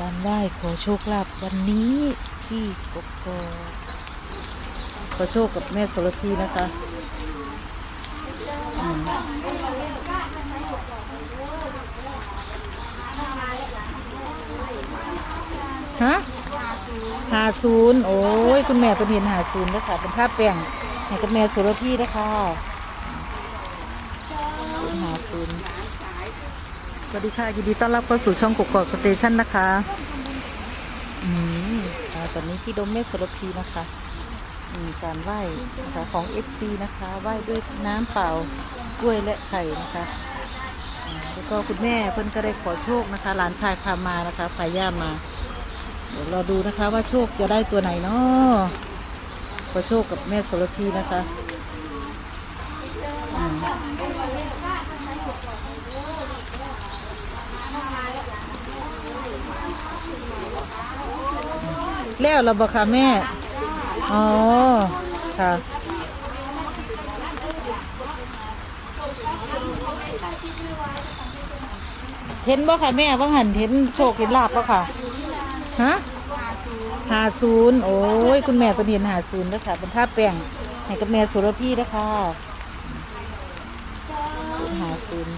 การไหว้ขอโชคลาภวันนี้ที่กกกขอโชคกับแม่สระพีนะคะฮะหาศูนย์โอ้ย คุณแม่เป็นเห็นหาศูนย์นะคะเป็นภาพแป้งให้กับแม่โสระพีนะคะหาศูนย์ วัสดีค่ะยินดีต้อนรับเข้าสู่ช่องกกอกสเตชันนะคะอืมอ่าตอนนี้ที่โดมเมสโสรพีนะคะมีการไหว้นะคะของ FC นะคะไหว้ด้วยน้ำเปล่ากล้วยและไข่นะคะแล้วก็คุณแม่เพิ่นก็ได้ขอโชคนะคะ หลานชายพามานะคะพาย่ามา เดี๋ยวเราดูนะคะว่าโชคจะได้ตัวไหนเนาะขอโชคกับแม่โสรพีนะคะ แล้วเราบอกค่ะแม่ อ๋อ ค่ะ เห็นบ่ค่ะแม่ว่าหันเห็นโชคเห็นลาบบ่ค่ะ ฮะหาศูนย์โอ้ย คุณแม่เป็นเห็นหาศูนย์แล้วค่ะเป็นท่าแป้งให้กับแม่สุรพี่นะคะหาศูนย์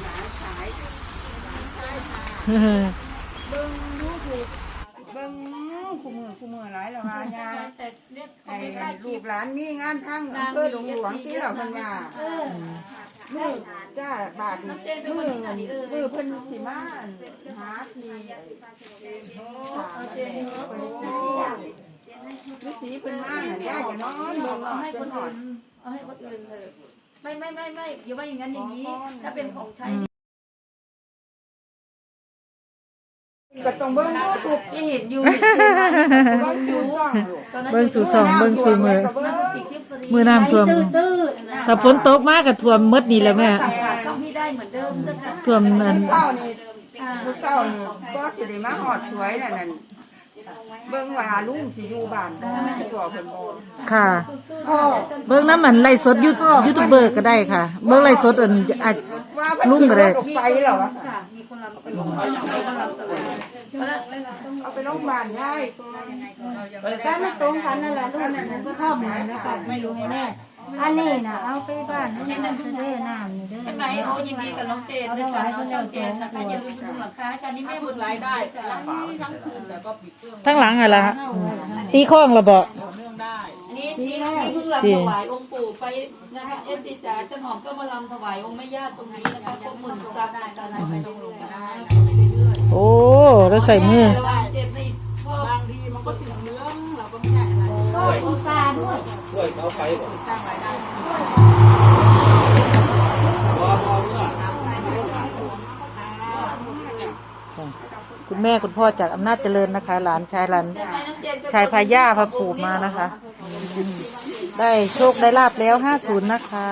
คู่มือคู่มือหลายแล้วว่าญาแต่เนี่ยไอ้ไม่กล้าลูคิด กหลานมีงานทั้งอำเภอหลวงหลวงที่เราเพิ่นว่าเออ มือจ้าบาทมือมือเพิ่นสิมาหาทีถามอะไรเพิ่นสิฤาษีเพิ่นมาน่ะยายก็นอนเบิ่งเอาให้จคนนหออื่ดนเอาให้คนอื่นเลยไม่ไม่ไม่ไม่อย่าว่าอย่างนั้นอย่างนี้ ถ้าเป็นของใช้ ก็ต้องเบิ่งดูถูกที่เห็นอยู่เบิ่งดูซ่องลูกเบิ้งสู่สองเบิ้งสู่มือมืมือน้ำท่วม ตื้อถ้าฝนตกมากกับท่วมหมดนี่แหละแม่สั่งขาดต้องให้ได้เหมือนเดิมนะคะท่วมนั่นเศร้านี่ผู้เศร้านี่ก็สิได้มาหอดสวยนั่นนั่นเบิ่งว่าลุงสิอยู่บ้านบ่ตัวเพิ่นบ่ค่ะเบิ้งน้ำมันไล่สดยูยูทูบเบอร์ก็ได้ค่ะ เบิ้งไล่สดอันอาจว่าเพิ่นลุงก็ได้ขึ้นรถออกไปเหรอวะค่ะมีคนรำตลอดมีคนรำตลอด เพราะฉะนั้นเอาไปโรงพยาบาลยายก็ไม่ตรงกันนั่นแหละลูกนั่นก็ข้อมูลนะคะไม่รู้ให้แน่อันนี้นะเอาไปบ้านนี่มันจะได้น้ำนี่เด้อใช่ไหมโอ้ยินดีกับน้องเจนนะคะน้องเจ้าเจนนะคะอย่าลืมดูหลังคาการนี้ไม่บุญรายได้ค่ะทั้งหลังอะไรฮะตีข้องระเบาอันนี้นี่นี่เพิ่งรำถวายองค์ปู่ไปนะคะเอฟซีจ๋าจันหอมก็มารำถวายองค์แม่ย่าตรงนี้นะคะพวกหมื่นซับนะคะไปตรงนู้นกันนะโอ้แล้วใส่มือ สร้างรายได้คุณแม่คุณพ่อจากอำนาจเจริญนะคะ หลานชายหลานชายพาย่าพาปู่มานะคะ ได้โชคได้ลาบแล้วห้าศูนย์นะคะ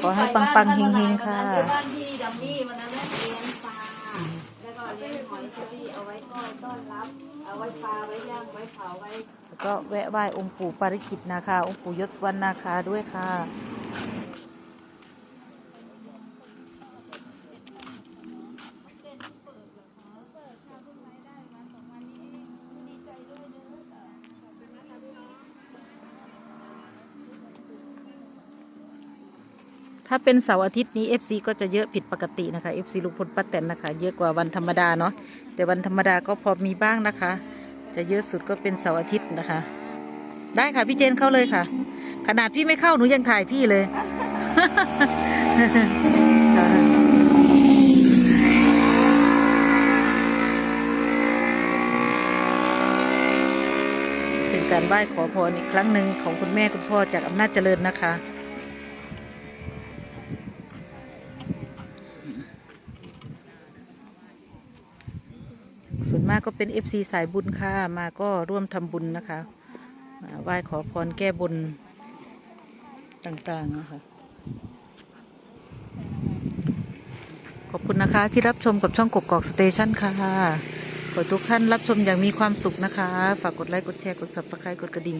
ขอให้ปังๆเฮงๆค่ะไปบ้านที่ดัมมี่วันนั้นนะเอง ก็เลี้ยงหอยเชอรี่เอาไว้ก็ต้อนรับ เอาไว้ปลาไว้ย่างไว้เผาไว้แวก็แวะไหว้องค์ปู่ปาริกิตนาคาองค์ปู่ยศวรรณนาคาด้วยค่ะ ถ้าเป็นเสาร์อาทิตย์นี้ FC ก็จะเยอะผิดปกตินะคะ FC ลุงพลป้าแตนนะคะ เยอะกว่าวันธรรมดาเนาะแต่วันธรรมดาก็พอมีบ้างนะคะ จะเยอะสุดก็เป็นเสาร์อาทิตย์นะคะ ได้ค่ะพี่เจนเข้าเลยค่ะ ขนาดพี่ไม่เข้าหนูยังถ่ายพี่เลย เป็นการไหว้ขอพรอีกครั้งหนึ่งของคุณแม่คุณพ่อจากอำนาจเจริญนะคะ มากก็เป็น FC สายบุญค่ะ มาก็ร่วมทำบุญนะคะมาไหว้ขอพรแก้บนต่างๆนะคะ ขอบคุณนะคะที่รับชมกับช่องกกอกสเตชันค่ะขอทุกท่านรับชมอย่างมีความสุขนะคะ ฝากกดไลค์ กดแชร์ กด subscribe กดกระดิ่ง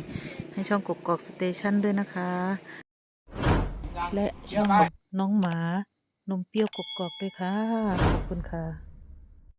ให้ช่องกกอกสเตชันด้วยนะคะ และช่องน้องหมานมเปรี้ยวกกอกด้วยค่ะ ขอบคุณค่ะ